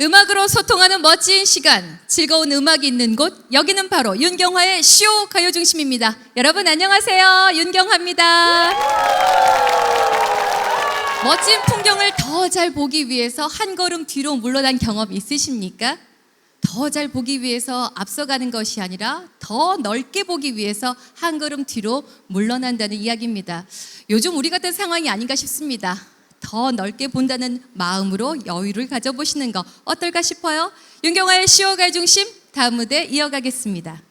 음악으로 소통하는 멋진 시간, 즐거운 음악이 있는 곳, 여기는 바로 윤경화의 쇼 가요 중심입니다. 여러분 안녕하세요. 윤경화입니다. 멋진 풍경을 더 잘 보기 위해서 한 걸음 뒤로 물러난 경험 있으십니까? 더 잘 보기 위해서 앞서가는 것이 아니라 더 넓게 보기 위해서 한 걸음 뒤로 물러난다는 이야기입니다. 요즘 우리 같은 상황이 아닌가 싶습니다. 더 넓게 본다는 마음으로 여유를 가져보시는 거 어떨까 싶어요. 윤경화의 시어갈 중심 다음 무대 이어가겠습니다.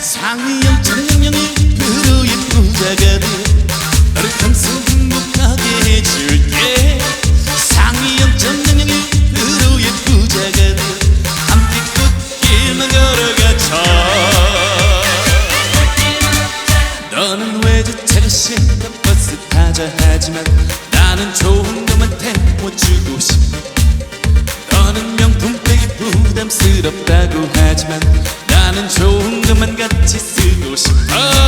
상위 하지만 나는 좋은 것만 태워주고 싶어. 너는 명품백이 부담스럽다고 하지만 나는 좋은 것만 같이 쓰고 싶어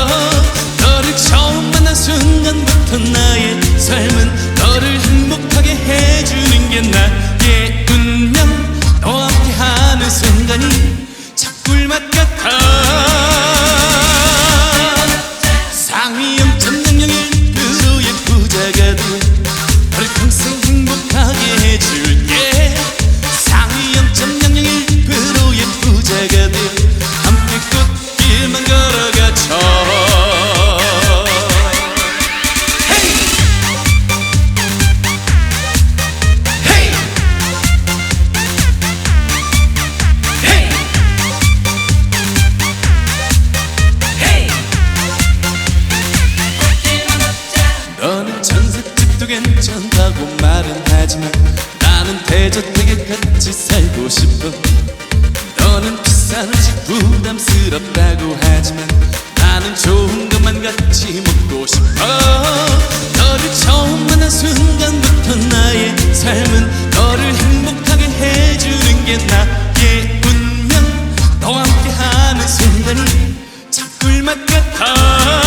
괜찮다고 말은 하지만 나는 대저택에 같이 살고 싶어. 너는 비싼 집 부담스럽다고 하지만 나는 좋은 것만 같이 먹고 싶어. 너를 처음 만난 순간부터 나의 삶은 너를 행복하게 해주는 게 나의 운명. 너와 함께하는 순간이 참 꿀맛 같아